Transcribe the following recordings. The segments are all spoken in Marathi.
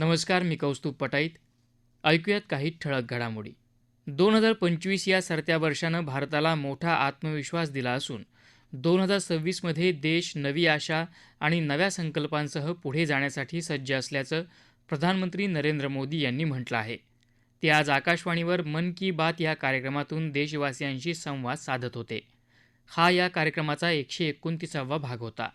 नमस्कार मी कौस्तुभ पटाईत. ऐकूयात काही ठळक घडामोडी. दोन हजार पंचवीस या सरत्या वर्षानं भारताला मोठा आत्मविश्वास दिला असून दोन हजार सव्वीसमध्ये देश नवी आशा आणि नव्या संकल्पांसह पुढे जाण्यासाठी सज्ज असल्याचं प्रधानमंत्री नरेंद्र मोदी यांनी म्हटलं आहे. ते आज आकाशवाणीवर मन की बात या कार्यक्रमातून देशवासियांशी संवाद साधत होते. हा या कार्यक्रमाचा एकशे एकोणतीसावा भाग होता.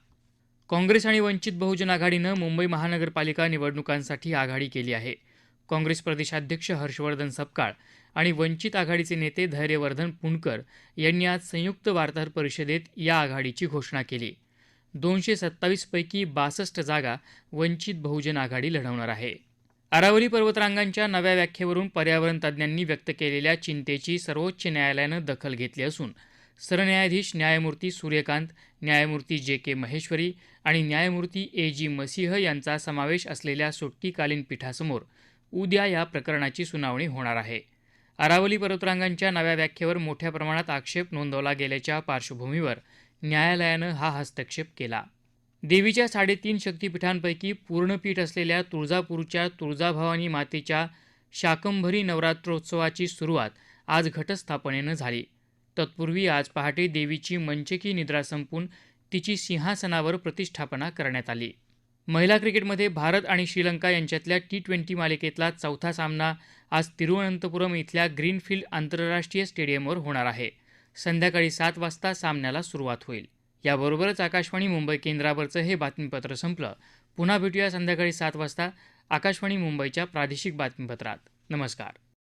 काँग्रेस आणि वंचित बहुजन आघाडीनं मुंबई महानगरपालिका निवडणुकांसाठी आघाडी केली आहे. काँग्रेस प्रदेशाध्यक्ष हर्षवर्धन सपकाळ आणि वंचित आघाडीचे नेते धैर्यवर्धन पुणकर यांनी आज संयुक्त वार्ताहर परिषदेत या आघाडीची घोषणा केली. दोनशे सत्तावीसपैकी बासष्ट जागा वंचित बहुजन आघाडी लढवणार आहे. अरावली पर्वतरांगांच्या नव्या व्याख्येवरून पर्यावरण तज्ज्ञांनी व्यक्त केलेल्या चिंतेची सर्वोच्च न्यायालयानं दखल घेतली असून सरन्यायाधीश न्यायमूर्ती सूर्यकांत न्यायमूर्ती जे के महेश्वरी आणि न्यायमूर्ती ए जी मसीह यांचा समावेश असलेल्या सुट्टीकालीन पीठासमोर उद्या या प्रकरणाची सुनावणी होणार आहे. अरावली पर्वतरांगांच्या नव्या व्याख्येवर मोठ्या प्रमाणात आक्षेप नोंदवला गेल्याच्या पार्श्वभूमीवर न्यायालयानं हा हस्तक्षेप केला. देवीच्या साडेतीन शक्तिपीठांपैकी पूर्णपीठ असलेल्या तुळजापूरच्या तुळजाभवानी मातेच्या शाकंभरी नवरात्रोत्सवाची सुरुवात आज घटस्थापनेनं झाली. तत्पूर्वी आज पहाटे देवीची मंचकी निद्रा संपून तिची सिंहासनावर प्रतिष्ठापना करण्यात आली. महिला क्रिकेटमध्ये भारत आणि श्रीलंका यांच्यातल्या टी ट्वेंटी मालिकेतला चौथा सामना आज तिरुवनंतपुरम इथल्या ग्रीनफील्ड आंतरराष्ट्रीय स्टेडियमवर होणार आहे. संध्याकाळी सात वाजता सामन्याला सुरुवात होईल. याबरोबरच आकाशवाणी मुंबई केंद्रावरचं हे बातमीपत्र संपलं. पुन्हा भेटूया संध्याकाळी सात वाजता आकाशवाणी मुंबईच्या प्रादेशिक बातमीपत्रात. नमस्कार.